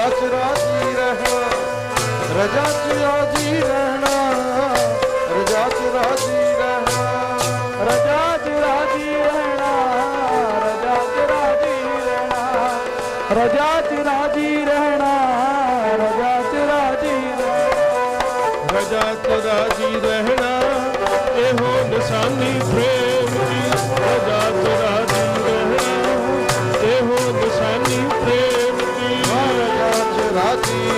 ਰਜਾ ਚ ਰਾਜੀ ਰਹਿਣਾ ਰਜਾ ਚ ਰਾਜੀ ਰਹਿਣਾ, ਰਜਾ ਚ ਰਾਜੀ ਰਹਿਣਾ, ਰਜਾ ਚ ਰਾਜੀ ਰਹਿਣਾ, ਰਜਾ ਚ ਰਾਜੀ ਰਹਿਣਾ, ਰਜਾ ਚ ਰਾਜੀ ਰਹਿਣਾ, ਰਜਾ ਚ ਰਾਜੀ ਰਹਿਣਾ। ਰਜਾ ਚ ਰਾਜੀ ਰਹਿਣਾ, ਇਹੋ ਨਿਸ਼ਾਨੀ ਪ੍ਰੇਮ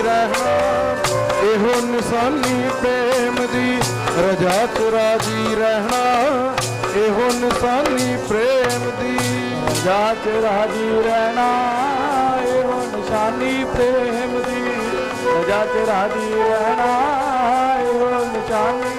ਰਹਿਣਾ। ਇਹੋ ਨਿਸ਼ਾਨੀ ਪ੍ਰੇਮ ਦੀ ਰਜਾ ਤੁਰਾ ਜੀ ਰਹਿਣਾ। ਇਹੋ ਨਿਸ਼ਾਨੀ ਪ੍ਰੇਮ ਦੀ ਰਜਾ ਤੁਰਾ ਜੀ ਰਹਿਣਾ। ਇਹੋ ਨਿਸ਼ਾਨੀ ਪ੍ਰੇਮ ਦੀ ਰਜਾ ਤੁਰਾ ਜੀ ਰਹਿਣਾ। ਇਹੋ ਨਿਸ਼ਾਨੀ